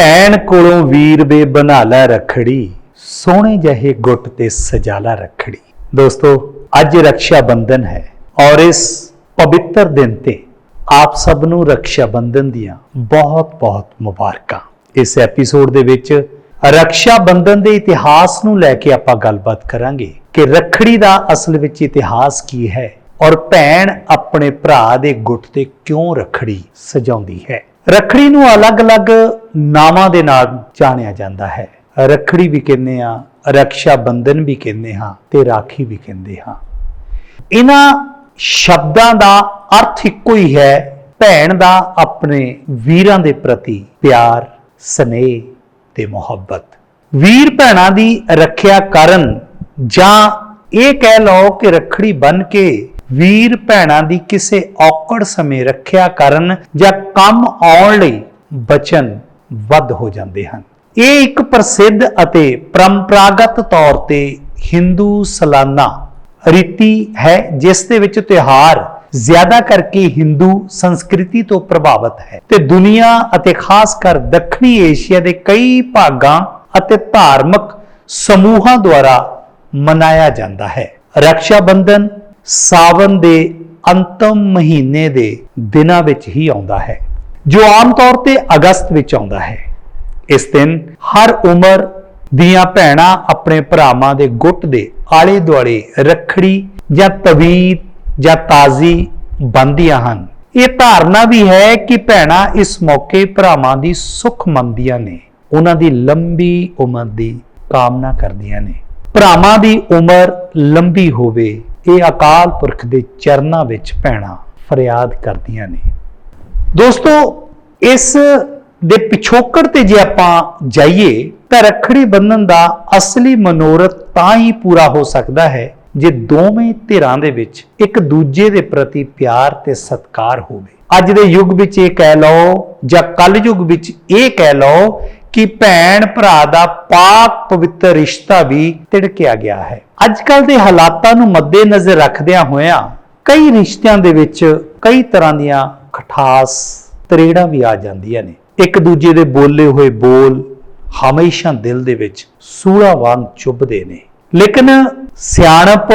ਭੈਣ ਕੋਲੋਂ ਵੀਰ ਵੇ ਬਣਾ ਲੈ ਰਖੜੀ, ਸੋਹਣੇ ਜਿਹੇ ਗੁੱਟ ਤੇ ਸਜਾ ਲੈ ਰਖੜੀ। ਦੋਸਤੋ, ਅੱਜ ਰੱਖਿਆ ਬੰਧਨ ਹੈ ਔਰ ਇਸ ਪਵਿੱਤਰ ਦਿਨ ਤੇ ਆਪ ਸਭ ਨੂੰ ਰੱਖਿਆ ਬੰਧਨ ਦੀਆਂ ਬਹੁਤ ਬਹੁਤ ਮੁਬਾਰਕਾਂ। ਇਸ ਐਪੀਸੋਡ ਦੇ ਵਿੱਚ ਰੱਖਿਆ ਬੰਧਨ ਦੇ ਇਤਿਹਾਸ ਨੂੰ ਲੈ ਕੇ ਆਪਾਂ ਗੱਲਬਾਤ ਕਰਾਂਗੇ ਕਿ ਰੱਖੜੀ ਦਾ ਅਸਲ ਵਿੱਚ ਇਤਿਹਾਸ ਕੀ ਹੈ ਔਰ ਭੈਣ ਆਪਣੇ ਭਰਾ ਦੇ ਗੁੱਟ ਤੇ ਕਿਉਂ ਰੱਖੜੀ ਸਜਾਉਂਦੀ ਹੈ। ਰੱਖੜੀ ਨੂੰ ਅਲੱਗ-ਅਲੱਗ ਨਾਵਾਂ ਦੇ ਨਾਲ ਜਾਣਿਆ ਜਾਂਦਾ ਹੈ। ਰੱਖੜੀ ਵੀ ਕਹਿੰਦੇ ਆ ਰਕਸ਼ਾ ਬੰਧਨ ਵੀ ਕਹਿੰਦੇ ਹਾਂ ਤੇ ਰਾਖੀ ਵੀ ਕਹਿੰਦੇ ਹਾਂ। ਇਹਨਾਂ ਸ਼ਬਦਾਂ ਦਾ ਅਰਥ ਇੱਕੋ ਹੀ ਹੈ, ਭੈਣ ਦਾ ਆਪਣੇ ਵੀਰਾਂ ਦੇ ਪ੍ਰਤੀ ਪਿਆਰ, ਸਨੇਹ ਤੇ ਮੁਹੱਬਤ। ਵੀਰ ਭੈਣਾਂ ਦੀ ਰੱਖਿਆ ਕਰਨ ਜਾਂ ਇਹ ਕਹਿ ਲਓ ਕਿ ਰੱਖੜੀ ਬਨ ਕੇ ਵੀਰ ਭੈਣਾਂ ਦੀ ਕਿਸੇ ਔਕੜ ਸਮੇਂ ਰੱਖਿਆ ਕਰਨ ਜਾਂ ਕੰਮ ਆਉਣ ਲਈ ਬਚਨ ਵੱਧ ਹੋ ਜਾਂਦੇ ਹਨ। ਇਹ ਇੱਕ ਪ੍ਰਸਿੱਧ ਅਤੇ ਪਰੰਪਰਾਗਤ ਤੌਰ ਤੇ ਹਿੰਦੂ ਸਾਲਾਨਾ ਰੀਤੀ ਹੈ, ਜਿਸ ਦੇ ਵਿੱਚ ਤਿਉਹਾਰ ਜ਼ਿਆਦਾ ਕਰਕੇ ਹਿੰਦੂ ਸੰਸਕ੍ਰਿਤੀ ਤੋਂ ਪ੍ਰਭਾਵਿਤ ਹੈ ਤੇ ਦੁਨੀਆ ਅਤੇ ਖਾਸ ਕਰ ਦੱਖਣੀ ਏਸ਼ੀਆ ਦੇ ਕਈ ਭਾਗਾਂ ਅਤੇ ਧਾਰਮਿਕ ਸਮੂਹਾਂ ਦੁਆਰਾ ਮਨਾਇਆ ਜਾਂਦਾ ਹੈ। ਰੱਖਿਆ ਬੰਧਨ ਸਾਵਨ ਦੇ ਅੰਤਮ ਮਹੀਨੇ ਦੇ ਦਿਨਾਂ ਵਿੱਚ ਹੀ ਆਉਂਦਾ ਹੈ, ਜੋ ਆਮ ਤੌਰ ਤੇ ਅਗਸਤ ਵਿੱਚ ਆਉਂਦਾ ਹੈ। ਇਸ ਦਿਨ ਹਰ ਉਮਰ ਦੀਆਂ ਭੈਣਾਂ ਆਪਣੇ ਭਰਾਵਾਂ ਦੇ ਗੁੱਟ ਦੇ ਆਲੇ ਦੁਆਲੇ ਰੱਖੜੀ ਜਾਂ ਤਵੀਤ ਜਾਂ ਤਾਜ਼ੀ ਬੰਦੀਆਂ ਹਨ। ਇਹ ਧਾਰਨਾ ਵੀ ਹੈ ਕਿ ਭੈਣਾਂ ਇਸ ਮੌਕੇ ਭਰਾਵਾਂ ਦੀ ਸੁਖ ਮੰਗਦੀਆਂ ਨੇ। ਉਹਨਾਂ ਦੀ ਲੰਬੀ ਉਮਰ ਦੀ ਕਾਮਨਾ ਕਰਦੀਆਂ ਨੇ। ਭਰਾਵਾਂ ਦੀ ਉਮਰ ਲੰਬੀ ਹੋਵੇ ਇਹ ਅਕਾਲ ਪੁਰਖ ਦੇ ਚਰਨਾਂ ਵਿੱਚ ਭੈਣਾਂ ਫਰਿਆਦ ਕਰਦੀਆਂ ਨੇ। ਦੋਸਤੋ, ਇਸ ਦੇ ਪਿਛੋਕੜ ਤੇ ਜੇ ਆਪਾਂ ਜਾਈਏ, ਤਾਂ ਰੱਖੜੀ ਬੰਧਨ ਦਾ ਅਸਲੀ ਮਨੋਰਥ ਤਾਂ ਹੀ ਪੂਰਾ ਹੋ ਸਕਦਾ ਹੈ, ਜੇ ਦੋਵੇਂ ਧਿਰਾਂ ਦੇ ਵਿੱਚ ਇੱਕ ਦੂਜੇ ਦੇ ਪ੍ਰਤੀ ਪਿਆਰ ਤੇ ਸਤਿਕਾਰ ਹੋਵੇ। ਅੱਜ ਦੇ ਯੁੱਗ ਵਿੱਚ ਇਹ ਕਹਿ ਲਓ ਜਾਂ ਕੱਲ ਯੁੱਗ ਵਿੱਚ ਇਹ ਕਹਿ ਲਓ ਕਿ ਭੈਣ ਭਰਾ ਦਾ ਪਾਕ ਪਵਿੱਤਰ ਰਿਸ਼ਤਾ ਵੀ ਤਿੜਕਿਆ ਗਿਆ ਹੈ। ਅੱਜ ਕੱਲ ਦੇ ਹਾਲਾਤਾਂ ਨੂੰ ਮੱਦੇਨਜ਼ਰ ਰੱਖਦਿਆਂ ਹੋਇਆਂ ਕਈ ਰਿਸ਼ਤਿਆਂ ਦੇ ਵਿੱਚ ਕਈ ਤਰ੍ਹਾਂ ਦੀਆਂ ਖਟਾਸ, ਤਰੇੜਾਂ ਵੀ ਆ ਜਾਂਦੀਆਂ ਨੇ। ਇੱਕ ਦੂਜੇ ਦੇ ਬੋਲੇ ਹੋਏ ਬੋਲ ਹਮੇਸ਼ਾ ਦਿਲ ਦੇ ਵਿੱਚ ਸੂਲਾ ਵਾਂਗ ਚੁੱਭਦੇ ਨੇ। ਲੇਕਿਨ ਸਿਆਣਪ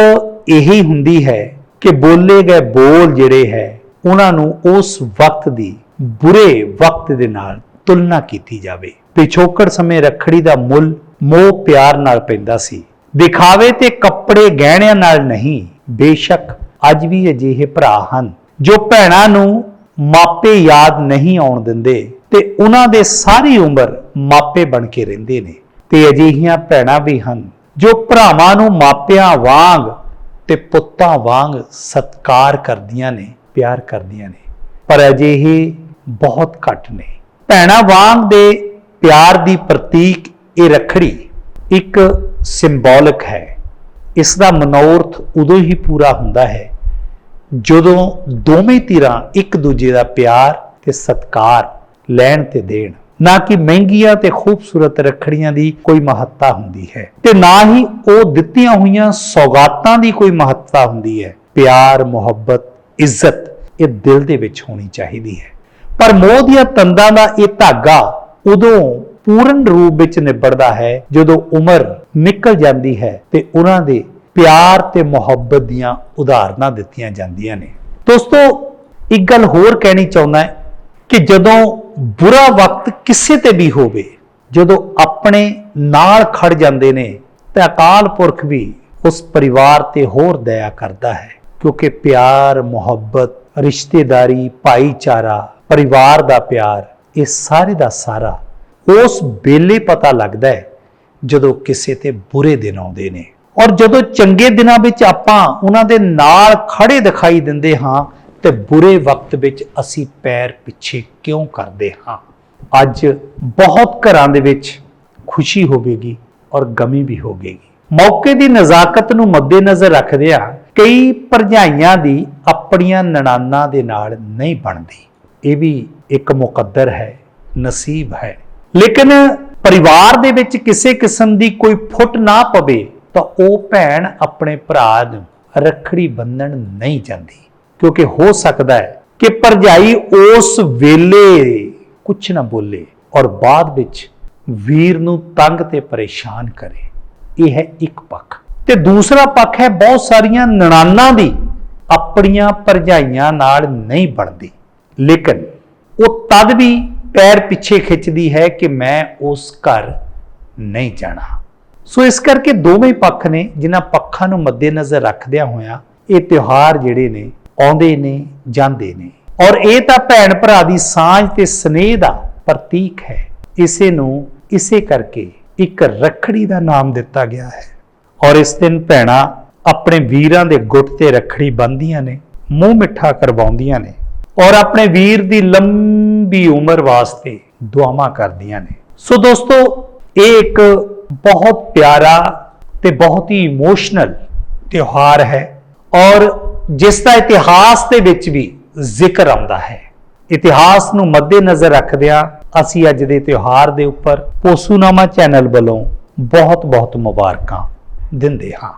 ਇਹੀ ਹੁੰਦੀ ਹੈ ਕਿ ਬੋਲੇ ਗਏ ਬੋਲ ਜਿਹੜੇ ਹੈ, ਉਹਨਾਂ ਨੂੰ ਉਸ ਵਕਤ ਦੀ ਬੁਰੇ ਵਕਤ ਦੇ ਨਾਲ ਤੁਲਨਾ ਕੀਤੀ ਜਾਵੇ। ਪਿਛੋਕੜ ਸਮੇਂ ਰੱਖੜੀ ਦਾ ਮੁੱਲ ਮੋਹ ਪਿਆਰ ਨਾਲ ਪੈਂਦਾ ਸੀ। ਦਿਖਾਵੇ ਤੇ ਕੱਪੜੇ ਗਹਿਣਿਆਂ ਨਾਲ ਨਹੀਂ, ਬੇਸ਼ੱਕ ਅੱਜ ਵੀ ਅਜਿਹੇ ਭਰਾ ਹਨ, ਜੋ ਭੈਣਾਂ ਨੂੰ ਮਾਪੇ ਯਾਦ ਨਹੀਂ ਆਉਣ ਦਿੰਦੇ ਤੇ ਉਹਨਾਂ ਦੇ ਸਾਰੀ ਉਮਰ ਮਾਪੇ ਬਣ ਕੇ ਰਹਿੰਦੇ ਨੇ। ਤੇ ਅਜਿਹੀਆਂ ਭੈਣਾਂ ਵੀ ਹਨ, ਜੋ ਭਰਾਵਾਂ ਨੂੰ ਮਾਪਿਆਂ ਵਾਂਗ ਤੇ ਪੁੱਤਾਂ ਵਾਂਗ ਸਤਕਾਰ ਕਰਦੀਆਂ ਨੇ, ਪਿਆਰ ਕਰਦੀਆਂ ਨੇ। ਪਰ ਅਜਿਹੇ ਬਹੁਤ ਘੱਟ ਨੇ। ਭੈਣਾਂ ਵਾਂਗ ਦੇ ਪਿਆਰ ਦੀ ਪ੍ਰਤੀਕ ਇਹ ਰੱਖੜੀ ਇੱਕ ਸਿੰਬੋਲਿਕ ਹੈ। ਇਸ ਦਾ ਮਨੋਰਥ ਉਦੋਂ ਹੀ ਪੂਰਾ ਹੁੰਦਾ ਹੈ ਜਦੋਂ ਦੋਵੇਂ ਧਿਰਾਂ ਇੱਕ ਦੂਜੇ ਦਾ ਪਿਆਰ ਤੇ ਸਤਕਾਰ ਲੈਣ ਤੇ ਦੇਣ। ਨਾ ਕਿ ਮਹਿੰਗੀਆਂ ਤੇ ਖੂਬਸੂਰਤ ਰੱਖੜੀਆਂ ਦੀ ਕੋਈ ਮਹੱਤਤਾ ਹੁੰਦੀ ਹੈ ਤੇ ਨਾ ਹੀ ਉਹ ਦਿੱਤੀਆਂ ਹੋਈਆਂ ਸੌਗਾਤਾਂ ਦੀ ਕੋਈ ਮਹੱਤਤਾ ਹੁੰਦੀ ਹੈ। ਪਿਆਰ, ਮੁਹੱਬਤ, ਇੱਜ਼ਤ ਇਹ ਦਿਲ ਦੇ ਵਿੱਚ ਹੋਣੀ ਚਾਹੀਦੀ ਹੈ। ਪਰ ਮੋਹ ਦੀਆਂ ਤੰਦਾਂ ਦਾ ਇਹ ਧਾਗਾ ਉਦੋਂ ਪੂਰਨ ਰੂਪ ਵਿੱਚ ਨਿਬੜਦਾ ਹੈ ਜਦੋਂ ਉਮਰ ਨਿਕਲ ਜਾਂਦੀ ਹੈ ਤੇ ਉਹਨਾਂ ਦੇ ਪਿਆਰ ਤੇ ਮੁਹੱਬਤ ਦੀਆਂ ਉਦਾਹਰਨਾਂ ਦਿੱਤੀਆਂ ਜਾਂਦੀਆਂ ਨੇ। ਦੋਸਤੋ, ਇੱਕ ਗੱਲ ਹੋਰ ਕਹਿਣੀ ਚਾਹੁੰਦਾ ਹੈ ਕਿ ਜਦੋਂ ਬੁਰਾ ਵਕਤ ਕਿਸੇ ਤੇ ਵੀ ਹੋਵੇ, ਜਦੋਂ ਆਪਣੇ ਨਾਲ ਖੜ ਜਾਂਦੇ ਨੇ ਤਾਂ ਅਕਾਲ ਪੁਰਖ ਵੀ ਉਸ ਪਰਿਵਾਰ ਤੇ ਹੋਰ ਦਇਆ ਕਰਦਾ ਹੈ ਕਿਉਂਕਿ ਪਿਆਰ, ਮੁਹੱਬਤ, ਰਿਸ਼ਤੇਦਾਰੀ, ਭਾਈਚਾਰਾ ਪਰਿਵਾਰ ਦਾ ਪਿਆਰ, ਇਹ ਸਾਰੇ ਦਾ ਸਾਰਾ, ਉਸ ਵੇਲੇ ਪਤਾ ਲੱਗਦਾ ਹੈ ਜਦੋਂ ਕਿਸੇ ਤੇ ਬੁਰੇ ਦਿਨ ਆਉਂਦੇ ਨੇ। ਔਰ ਜਦੋਂ ਚੰਗੇ ਦਿਨਾਂ ਵਿੱਚ ਆਪਾਂ ਉਹਨਾਂ ਦੇ ਨਾਲ ਖੜੇ ਦਿਖਾਈ ਦਿੰਦੇ ਹਾਂ, ਤੇ ਬੁਰੇ ਵਕਤ ਵਿੱਚ ਅਸੀਂ ਪੈਰ ਪਿੱਛੇ ਕਿਉਂ ਕਰਦੇ ਹਾਂ? ਅੱਜ ਬਹੁਤ ਘਰਾਂ ਦੇ ਵਿੱਚ ਖੁਸ਼ੀ ਹੋਵੇਗੀ ਔਰ ਗਮੀ ਵੀ ਹੋਵੇਗੀ। ਮੌਕੇ ਦੀ ਨਜ਼ਾਕਤ ਨੂੰ ਮੱਦੇਨਜ਼ਰ ਰੱਖਦਿਆਂ ਕਈ ਭਰਜਾਈਆਂ ਦੀ ਆਪਣੀਆਂ ਨਣਾਨਾਂ ਦੇ ਨਾਲ ਨਹੀਂ ਬਣਦੀ। ਇਹ ਵੀ ਇੱਕ ਮੁਕੱਦਰ ਹੈ, ਨਸੀਬ ਹੈ। ਲੇਕਿਨ ਪਰਿਵਾਰ ਦੇ ਵਿੱਚ ਕਿਸੇ ਕਿਸਮ ਦੀ ਕੋਈ ਫੁੱਟ ਨਾ ਪਵੇ ਤਾਂ ਉਹ ਭੈਣ ਆਪਣੇ ਭਰਾ ਨੂੰ ਰੱਖੜੀ ਬੰਨਣ ਨਹੀਂ ਜਾਂਦੀ। ਕਿਉਂਕਿ ਹੋ ਸਕਦਾ ਹੈ ਕਿ ਭਰਜਾਈ ਉਸ ਵੇਲੇ ਕੁਝ ਨਾ ਬੋਲੇ ਔਰ ਬਾਅਦ ਵਿੱਚ ਵੀਰ ਨੂੰ ਤੰਗ ਤੇ ਪਰੇਸ਼ਾਨ ਕਰੇ। ਇਹ ਹੈ ਇੱਕ ਪੱਖ। ਤੇ ਦੂਸਰਾ ਪੱਖ ਹੈ, ਬਹੁਤ ਸਾਰੀਆਂ ਨਣਾਨਾਂ ਦੀ ਆਪਣੀਆਂ ਭਰਜਾਈਆਂ ਨਾਲ ਨਹੀਂ ਬਣਦੀ। ਲੇਕਿਨ ਉਹ ਤਦ ਵੀ ਪੈਰ ਪਿੱਛੇ ਖਿੱਚਦੀ ਹੈ ਕਿ ਮੈਂ ਉਸ ਘਰ ਨਹੀਂ ਜਾਣਾ। ਸੋ ਇਸ ਕਰਕੇ ਦੋਵੇਂ ਪੱਖ ਨੇ ਜਿਨ੍ਹਾਂ ਪੱਖਾਂ ਨੂੰ ਮੱਦੇਨਜ਼ਰ ਰੱਖਦਿਆਂ ਹੋਇਆਂ ਇਹ ਤਿਉਹਾਰ ਜਿਹੜੇ ਨੇ ਆਉਂਦੇ ਨੇ, ਜਾਂਦੇ ਨੇ। ਔਰ ਇਹ ਤਾਂ ਭੈਣ ਭਰਾ ਦੀ ਸਾਂਝ ਤੇ ਸਨੇਹ ਦਾ ਪ੍ਰਤੀਕ ਹੈ। ਇਸੇ ਨੂੰ ਇਸੇ ਕਰਕੇ ਇੱਕ ਰੱਖੜੀ ਦਾ ਨਾਮ ਦਿੱਤਾ ਗਿਆ ਹੈ। ਔਰ ਇਸ ਦਿਨ ਭੈਣਾਂ ਆਪਣੇ ਵੀਰਾਂ ਦੇ ਗੁੱਟ ਤੇ ਰੱਖੜੀ ਬੰਨ੍ਹਦੀਆਂ ਨੇ, ਮੂੰਹ ਮਿੱਠਾ ਕਰਵਾਉਂਦੀਆਂ ਨੇ। ਔਰ ਆਪਣੇ ਵੀਰ ਦੀ ਲੰਬੀ ਉਮਰ ਵਾਸਤੇ ਦੁਆਵਾਂ ਕਰਦੀਆਂ ਨੇ। ਸੋ ਦੋਸਤੋ, ਇਹ ਇੱਕ ਬਹੁਤ ਪਿਆਰਾ ਤੇ ਬਹੁਤ ਹੀ ਇਮੋਸ਼ਨਲ ਤਿਉਹਾਰ ਹੈ ਔਰ ਜਿਸ ਦਾ ਇਤਿਹਾਸ ਦੇ ਵਿੱਚ ਵੀ ਜ਼ਿਕਰ ਆਉਂਦਾ ਹੈ। ਇਤਿਹਾਸ ਨੂੰ ਮੱਦੇਨਜ਼ਰ ਰੱਖਦਿਆਂ ਅਸੀਂ ਅੱਜ ਦੇ ਤਿਉਹਾਰ ਦੇ ਉੱਪਰ ਪੋਸੂਨਾਮਾ ਚੈਨਲ ਵੱਲੋਂ ਬਹੁਤ ਬਹੁਤ ਮੁਬਾਰਕਾਂ ਦਿੰਦੇ ਹਾਂ।